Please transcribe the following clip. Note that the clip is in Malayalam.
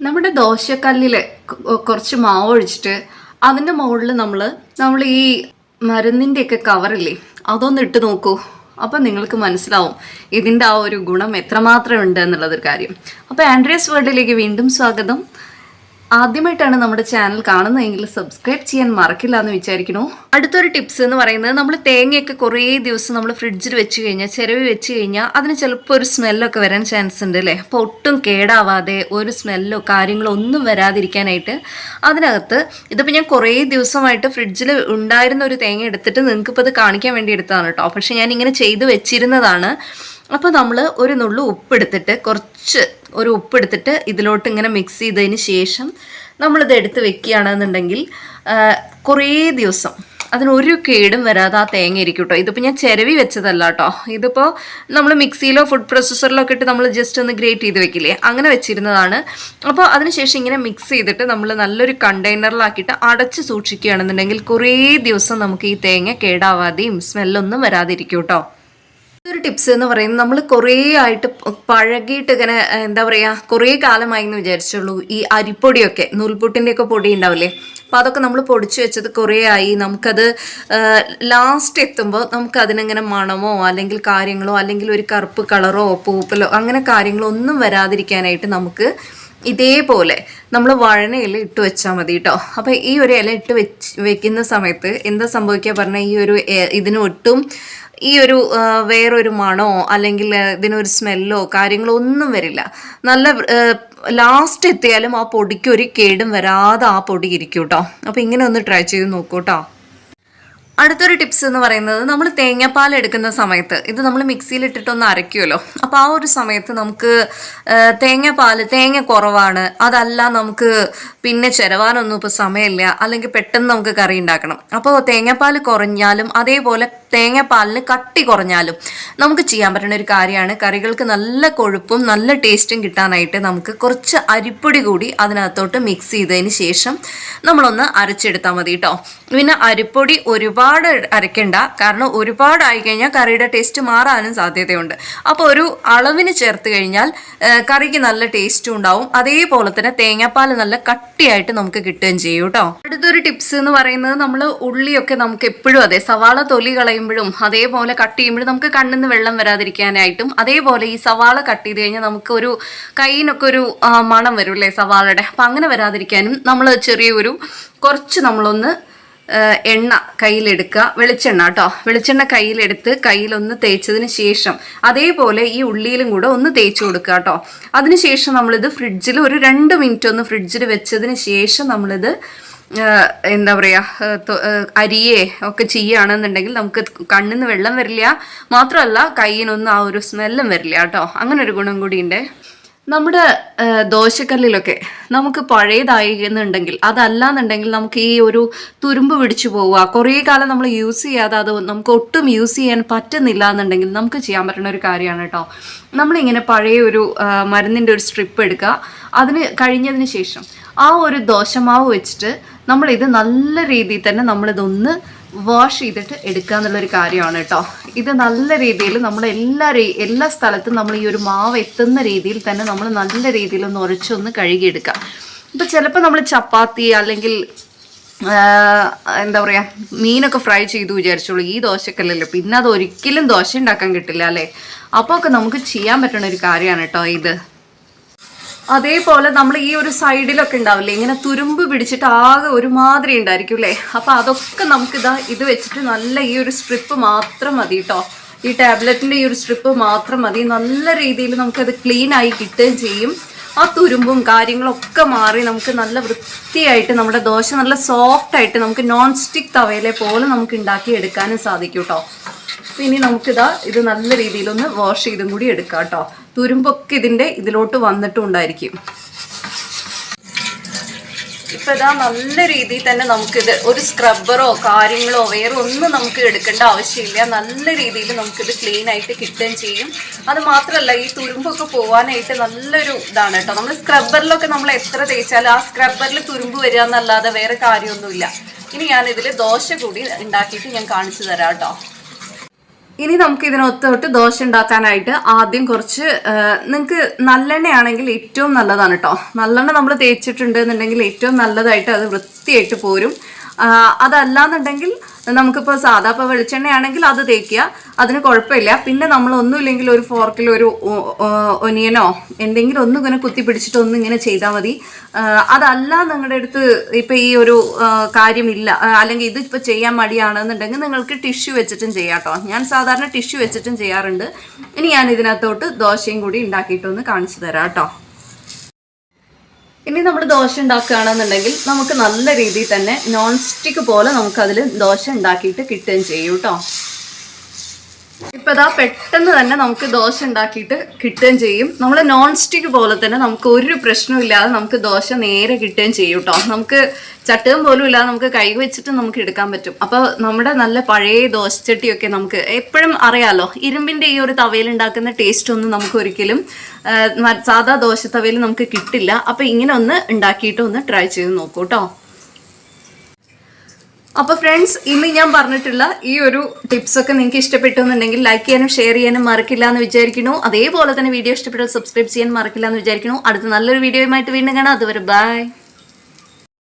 നമ്മുടെ ദോശക്കല്ലിൽ കുറച്ച് മാവ് ഒഴിച്ചിട്ട് അതിന്റെ മുകളിൽ നമ്മൾ നമ്മൾ ഈ മരുന്നിന്റെയൊക്കെ കവറില്ലേ അതൊന്ന് ഇട്ട് നോക്കൂ. അപ്പം നിങ്ങൾക്ക് മനസ്സിലാവും ഇതിന്റെ ആ ഒരു ഗുണം എത്രമാത്രം ഉണ്ട് എന്നുള്ളതൊരു കാര്യം. അപ്പോൾ ആൻഡ്രിയസ് വേൾഡിലേക്ക് വീണ്ടും സ്വാഗതം. ആദ്യമായിട്ടാണ് നമ്മുടെ ചാനൽ കാണുന്നതെങ്കിൽ സബ്സ്ക്രൈബ് ചെയ്യാൻ മറക്കില്ല എന്ന് വിചാരിക്കണു അടുത്തൊരു ടിപ്സ് എന്ന് പറയുന്നത് നമ്മൾ തേങ്ങയൊക്കെ കുറേ ദിവസം നമ്മൾ ഫ്രിഡ്ജിൽ വെച്ച് കഴിഞ്ഞാൽ ചിരവി വെച്ച് കഴിഞ്ഞാൽ അതിന് ചിലപ്പോൾ ഒരു സ്മെല്ലൊക്കെ വരാൻ ചാൻസ് ഉണ്ട് അല്ലേ? അപ്പോൾ ഒട്ടും കേടാവാതെ ഒരു സ്മെല്ലോ കാര്യങ്ങളോ ഒന്നും വരാതിരിക്കാനായിട്ട് അതിനകത്ത് ഇതിപ്പോൾ ഞാൻ കുറേ ദിവസമായിട്ട് ഫ്രിഡ്ജിൽ ഉണ്ടായിരുന്ന ഒരു തേങ്ങ എടുത്തിട്ട് നിങ്ങൾക്കിപ്പോൾ ഇത് കാണിക്കാൻ വേണ്ടി എടുത്തതാണ് കേട്ടോ. പക്ഷേ ഞാൻ ഇങ്ങനെ ചെയ്ത് വെച്ചിരുന്നതാണ്. അപ്പോൾ നമ്മൾ ഒരു നുള്ളു ഉപ്പെടുത്തിട്ട് കുറച്ച് ഒരു ഉപ്പെടുത്തിട്ട് ഇതിലോട്ട് ഇങ്ങനെ മിക്സ് ചെയ്തതിന് ശേഷം നമ്മളിത് എടുത്ത് വെക്കുകയാണെന്നുണ്ടെങ്കിൽ കുറേ ദിവസം അതിനൊരു കേടും വരാതെ ആ തേങ്ങ ഇരിക്കും കേട്ടോ ഇതിപ്പോൾ ഞാൻ ചിരവി വെച്ചതല്ല കേട്ടോ ഇതിപ്പോൾ നമ്മൾ മിക്സിയിലോ ഫുഡ് പ്രോസസ്സറിലോ ഒക്കെ ഇട്ട് നമ്മൾ ജസ്റ്റ് ഒന്ന് ഗ്രേറ്റ് ചെയ്ത് വെക്കില്ലേ? അങ്ങനെ വെച്ചിരുന്നതാണ്. അപ്പോൾ അതിനുശേഷം ഇങ്ങനെ മിക്സ് ചെയ്തിട്ട് നമ്മൾ നല്ലൊരു കണ്ടെയ്നറിലാക്കിയിട്ട് അടച്ച് സൂക്ഷിക്കുകയാണെന്നുണ്ടെങ്കിൽ കുറേ ദിവസം നമുക്ക് ഈ തേങ്ങ കേടാവാതെയും സ്മെല്ലൊന്നും വരാതിരിക്കും കേട്ടോ ഒരു ടിപ്സ് എന്ന് പറയുന്നത് നമ്മൾ കുറേ ആയിട്ട് പഴകിയിട്ട് ഇങ്ങനെ എന്താ പറയുക കുറേ കാലമായി എന്ന് വിചാരിച്ചുള്ളൂ. ഈ അരിപ്പൊടിയൊക്കെ നൂൽപുട്ടിന്റെ ഒക്കെ പൊടി ഉണ്ടാവില്ലേ? അപ്പോൾ അതൊക്കെ നമ്മൾ പൊടിച്ചു വെച്ചത് കുറേ ആയി. നമുക്കത് ലാസ്റ്റ് എത്തുമ്പോൾ നമുക്ക് അതിനിങ്ങനെ മണമോ അല്ലെങ്കിൽ കാര്യങ്ങളോ അല്ലെങ്കിൽ ഒരു കറുപ്പ് കളറോ പൂപ്പലോ അങ്ങനെ കാര്യങ്ങളോ ഒന്നും വരാതിരിക്കാനായിട്ട് നമുക്ക് ഇതേപോലെ നമ്മൾ വഴനയില ഇട്ട് വെച്ചാൽ മതി കേട്ടോ അപ്പോൾ ഈ ഒരു ഇല ഇട്ട് വെച്ച് വെക്കുന്ന സമയത്ത് എന്താ സംഭവിക്കുക പറഞ്ഞാൽ ഈ ഒരു ഇതിനൊട്ടും ഈ ഒരു വേറൊരു മണോ അല്ലെങ്കിൽ ഇതിനൊരു സ്മെല്ലോ കാര്യങ്ങളോ ഒന്നും വരില്ല. നല്ല ലാസ്റ്റ് എത്തിയാലും ആ പൊടിക്ക് ഒരു കേടും വരാതെ ആ പൊടി ഇരിക്കും കേട്ടോ അപ്പോൾ ഇങ്ങനെ ഒന്ന് ട്രൈ ചെയ്ത് നോക്കൂ കേട്ടോ അടുത്തൊരു ടിപ്സ് എന്ന് പറയുന്നത് നമ്മൾ തേങ്ങാപ്പാൽ എടുക്കുന്ന സമയത്ത് ഇത് നമ്മൾ മിക്സിയിൽ ഇട്ടിട്ടൊന്ന് അരയ്ക്കുമല്ലോ. അപ്പോൾ ആ ഒരു സമയത്ത് നമുക്ക് തേങ്ങാപ്പാൽ തേങ്ങ കുറവാണ് അതല്ല നമുക്ക് പിന്നെ ചിരവാനൊന്നും ഇപ്പോൾ സമയമില്ല അല്ലെങ്കിൽ പെട്ടെന്ന് നമുക്ക് കറി ഉണ്ടാക്കണം. അപ്പോൾ തേങ്ങാപ്പാൽ കുറഞ്ഞാലും അതേപോലെ തേങ്ങാപ്പാലിന് കട്ടി കുറഞ്ഞാലും നമുക്ക് ചെയ്യാൻ പറ്റുന്ന ഒരു കാര്യമാണ്. കറികൾക്ക് നല്ല കൊഴുപ്പും നല്ല ടേസ്റ്റും കിട്ടാനായിട്ട് നമുക്ക് കുറച്ച് അരിപ്പൊടി കൂടി അതിനകത്തോട്ട് മിക്സ് ചെയ്തതിന് ശേഷം നമ്മളൊന്ന് അരച്ചെടുത്താൽ മതി കേട്ടോ പിന്നെ അരിപ്പൊടി ഒരുപാട് അരയ്ക്കണ്ട കാരണം ഒരുപാട് ആയി കഴിഞ്ഞാൽ കറിയുടെ ടേസ്റ്റ് മാറാനും സാധ്യതയുണ്ട്. അപ്പോൾ ഒരു അളവിന് ചേർത്ത് കഴിഞ്ഞാൽ കറിക്ക് നല്ല ടേസ്റ്റും ഉണ്ടാവും. അതേപോലെ തന്നെ തേങ്ങാപ്പാൽ നല്ല കട്ടിയായിട്ട് നമുക്ക് കിട്ടുകയും ചെയ്യും കേട്ടോ. അടുത്തൊരു ടിപ്സ് എന്ന് പറയുന്നത് നമ്മൾ ഉള്ളിയൊക്കെ നമുക്ക് എപ്പോഴും അതെ സവാള തൊലി കളയുമ്പോഴും അതേപോലെ കട്ട് ചെയ്യുമ്പോഴും നമുക്ക് കണ്ണിൽ നിന്ന് വെള്ളം വരാതിരിക്കാനായിട്ടും അതേപോലെ ഈ സവാള കട്ട് ചെയ്ത് കഴിഞ്ഞാൽ നമുക്ക് ഒരു കയ്യിനൊക്കെ ഒരു മണം വരും അല്ലേ സവാളയുടെ. അപ്പം അങ്ങനെ വരാതിരിക്കാനും നമ്മൾ ചെറിയൊരു കുറച്ച് നമ്മളൊന്ന് എണ്ണ കയ്യിലെടുക്കുക. വെളിച്ചെണ്ണ കേട്ടോ. വെളിച്ചെണ്ണ കയ്യിലെടുത്ത് കയ്യിലൊന്ന് തേച്ചതിന് ശേഷം അതേപോലെ ഈ ഉള്ളിയിലും കൂടെ ഒന്ന് തേച്ച് കൊടുക്കുക കേട്ടോ. അതിനുശേഷം നമ്മളിത് ഫ്രിഡ്ജിൽ ഒരു രണ്ട് മിനിറ്റ് ഒന്ന് ഫ്രിഡ്ജിൽ വെച്ചതിന് ശേഷം നമ്മളിത് എന്താ പറയുക അരിയെ ഒക്കെ ചെയ്യുകയാണെന്നുണ്ടെങ്കിൽ നമുക്ക് കണ്ണിൽ നിന്ന് വെള്ളം വരില്ല. മാത്രമല്ല കയ്യിനൊന്നും ആ ഒരു സ്മെല്ലും വരില്ല കേട്ടോ. അങ്ങനെ ഒരു ഗുണം കൂടിയുണ്ട് നമ്മുടെ ദോശക്കല്ലിലൊക്കെ നമുക്ക് പഴയതായി എന്നുണ്ടെങ്കിൽ അതല്ലാന്നുണ്ടെങ്കിൽ നമുക്ക് ഈ ഒരു തുരുമ്പ് പിടിച്ചു പോവുക. കുറേ കാലം നമ്മൾ യൂസ് ചെയ്യാതെ അത് നമുക്ക് ഒട്ടും യൂസ് ചെയ്യാൻ പറ്റുന്നില്ല എന്നുണ്ടെങ്കിൽ നമുക്ക് ചെയ്യാൻ പറ്റുന്ന ഒരു കാര്യമാണ് കേട്ടോ. നമ്മളിങ്ങനെ പഴയ ഒരു മരുന്നിന്റെ ഒരു സ്ട്രിപ്പ് എടുക്കുക. അതിന് കഴിഞ്ഞതിന് ശേഷം ആ ഒരു ദോശമാവ് വെച്ചിട്ട് നമ്മളിത് നല്ല രീതിയിൽ തന്നെ നമ്മളിതൊന്ന് വാഷ് ചെയ്തിട്ട് എടുക്കുക എന്നുള്ളൊരു കാര്യമാണ് കേട്ടോ ഇത് നല്ല രീതിയിൽ നമ്മൾ എല്ലാ എല്ലാ സ്ഥലത്തും നമ്മൾ ഈ ഒരു മാവ് എത്തുന്ന രീതിയിൽ തന്നെ നമ്മൾ നല്ല രീതിയിൽ ഒന്ന് ഉരച്ചൊന്ന് കഴുകിയെടുക്കുക. ഇപ്പം ചിലപ്പോൾ നമ്മൾ ചപ്പാത്തി അല്ലെങ്കിൽ എന്താ പറയുക മീനൊക്കെ ഫ്രൈ ചെയ്തു വിചാരിച്ചോളൂ. ഈ ദോശക്കല്ലല്ലോ. പിന്നെ അത് ഒരിക്കലും ദോശ ഉണ്ടാക്കാൻ കിട്ടില്ല അല്ലേ? അപ്പോൾ ഒക്കെ നമുക്ക് ചെയ്യാൻ പറ്റുന്ന ഒരു കാര്യമാണ് കേട്ടോ ഇത്. അതേപോലെ നമ്മൾ ഈ ഒരു സൈഡിലൊക്കെ ഉണ്ടാവില്ലേ ഇങ്ങനെ തുരുമ്പ് പിടിച്ചിട്ട് ആകെ ഒരുമാതിരി ഉണ്ടായിരിക്കും അല്ലേ അപ്പൊ അതൊക്കെ നമുക്കിതാ ഇത് വെച്ചിട്ട് നല്ല ഈ ഒരു സ്ട്രിപ്പ് മാത്രം മതി കേട്ടോ ഈ ടാബ്ലറ്റിന്റെ ഈ ഒരു സ്ട്രിപ്പ് മാത്രം മതി. നല്ല രീതിയിൽ നമുക്കത് ക്ലീൻ ആയി കിട്ടുകയും ചെയ്യും. ആ തുരുമ്പും കാര്യങ്ങളൊക്കെ മാറി നമുക്ക് നല്ല വൃത്തിയായിട്ട് നമ്മുടെ ദോശ നല്ല സോഫ്റ്റ് ആയിട്ട് നമുക്ക് നോൺ സ്റ്റിക്ക് തവയിലെ പോലെ നമുക്ക് ഉണ്ടാക്കി എടുക്കാനും സാധിക്കും കേട്ടോ അപ്പൊ ഇനി നമുക്കിതാ ഇത് നല്ല രീതിയിലൊന്ന് വാഷ് ചെയ്തും കൂടി എടുക്കാം കേട്ടോ. തുരുമ്പൊക്കെ ഇതിന്റെ ഇതിലോട്ട് വന്നിട്ടും ഉണ്ടായിരിക്കും ഇപ്പൊ ഇതാ നല്ല രീതിയിൽ തന്നെ നമുക്കിത് ഒരു സ്ക്രബ്ബറോ കാര്യങ്ങളോ വേറെ ഒന്നും നമുക്ക് എടുക്കേണ്ട ആവശ്യമില്ല. നല്ല രീതിയിൽ നമുക്കിത് ക്ലീൻ ആയിട്ട് കിട്ടുകയും ചെയ്യും. അത് മാത്രമല്ല ഈ തുരുമ്പൊക്കെ പോകാനായിട്ട് നല്ലൊരു ഇതാണ് കേട്ടോ. നമ്മൾ സ്ക്രബ്ബറിലൊക്കെ നമ്മൾ എത്ര തേച്ചാലും ആ സ്ക്രബ്ബറിൽ തുരുമ്പ് വരിക എന്നല്ലാതെ വേറെ കാര്യമൊന്നുമില്ല. ഇനി ഞാനിതിൽ ദോശ കൂടി ഉണ്ടാക്കിയിട്ട് ഞാൻ കാണിച്ചു തരാം കേട്ടോ. ഇനി നമുക്ക് ഇതിനൊത്തോട്ട് ദോശ ഉണ്ടാക്കാനായിട്ട് ആദ്യം കുറച്ച് നിങ്ങൾക്ക് നല്ലെണ്ണയാണെങ്കിൽ ഏറ്റവും നല്ലതാണ് കേട്ടോ നല്ലെണ്ണ നമ്മൾ തേച്ചിട്ടുണ്ട് എന്നുണ്ടെങ്കിൽ ഏറ്റവും നല്ലതായിട്ട് അത് വൃത്തിയായിട്ട് പോരും. അതല്ല അതല്ലാന്നുണ്ടെങ്കിൽ നമുക്കിപ്പോൾ സാധാ ഇപ്പോൾ വെളിച്ചെണ്ണയാണെങ്കിൽ അത് തേക്കുക. അതിന് കുഴപ്പമില്ല. പിന്നെ നമ്മൾ ഒന്നുമില്ലെങ്കിൽ ഒരു ഫോർക്കിൽ ഒരു ഒനിയനോ എന്തെങ്കിലും ഒന്നും ഇങ്ങനെ കുത്തി പിടിച്ചിട്ട് ഒന്നും ഇങ്ങനെ ചെയ്താൽ മതി. അതല്ല നിങ്ങളുടെ അടുത്ത് ഇപ്പം ഈ ഒരു കാര്യമില്ല. അല്ലെങ്കിൽ ഇത് ഇപ്പോൾ ചെയ്യാൻ മടിയാണെന്നുണ്ടെങ്കിൽ നിങ്ങൾക്ക് ടിഷ്യൂ വെച്ചിട്ടും ചെയ്യാം ഞാൻ സാധാരണ ടിഷ്യൂ വെച്ചിട്ടും ചെയ്യാറുണ്ട്. ഇനി ഞാൻ ഇതിനകത്തോട്ട് ദോശയും കൂടി ഉണ്ടാക്കിയിട്ടൊന്ന് കാണിച്ചു തരാം കേട്ടോ. ഇനി നമ്മൾ ദോശ ഉണ്ടാക്കുകയാണെന്നുണ്ടെങ്കിൽ നമുക്ക് നല്ല രീതിയിൽ തന്നെ നോൺ സ്റ്റിക്ക് പോലെ നമുക്കതിൽ ദോശ ഉണ്ടാക്കിയിട്ട് കിട്ടുകയും ചെയ്യും കേട്ടോ ഇപ്പൊ ഇതാ പെട്ടെന്ന് തന്നെ നമുക്ക് ദോശ ഉണ്ടാക്കിയിട്ട് കിട്ടുകയും ചെയ്യും. നമ്മൾ നോൺ സ്റ്റിക്ക് പോലെ തന്നെ നമുക്ക് ഒരു പ്രശ്നമില്ലാതെ നമുക്ക് ദോശ നേരെ കിട്ടുകയും ചെയ്യും കേട്ടോ നമുക്ക് ചട്ടുകം പോലും ഇല്ലാതെ നമുക്ക് കൈ വെച്ചിട്ട് നമുക്ക് എടുക്കാൻ പറ്റും. അപ്പോൾ നമ്മുടെ നല്ല പഴയ ദോശച്ചട്ടിയൊക്കെ നമുക്ക് എപ്പോഴും അറിയാലോ ഇരുമ്പിന്റെ ഈ ഒരു തവയിൽ ഉണ്ടാക്കുന്ന ടേസ്റ്റ് ഒന്നും നമുക്ക് ഒരിക്കലും സാധാ ദോശ തവയിൽ നമുക്ക് കിട്ടില്ല. അപ്പോൾ ഇങ്ങനെ ഒന്ന് ഉണ്ടാക്കിയിട്ട് ഒന്ന് ട്രൈ ചെയ്ത് നോക്കൂ കേട്ടോ അപ്പൊ ഫ്രണ്ട്സ് ഇന്ന് ഞാൻ പറഞ്ഞിട്ടുള്ള ഈ ഒരു ടിപ്സ് ഒക്കെ നിങ്ങൾക്ക് ഇഷ്ടപ്പെട്ടു എന്നുണ്ടെങ്കിൽ ലൈക്ക് ചെയ്യാനും ഷെയർ ചെയ്യാനും മറക്കില്ല എന്ന് വിചാരിക്കുന്നു. അതേപോലെ തന്നെ വീഡിയോ ഇഷ്ടപ്പെട്ടാൽ സബ്സ്ക്രൈബ് ചെയ്യാൻ മറക്കില്ല എന്ന് വിചാരിക്കുന്നു. അടുത്ത നല്ലൊരു വീഡിയോയുമായിട്ട് വീണ്ടും കാണാം. അതുവരെ ബൈ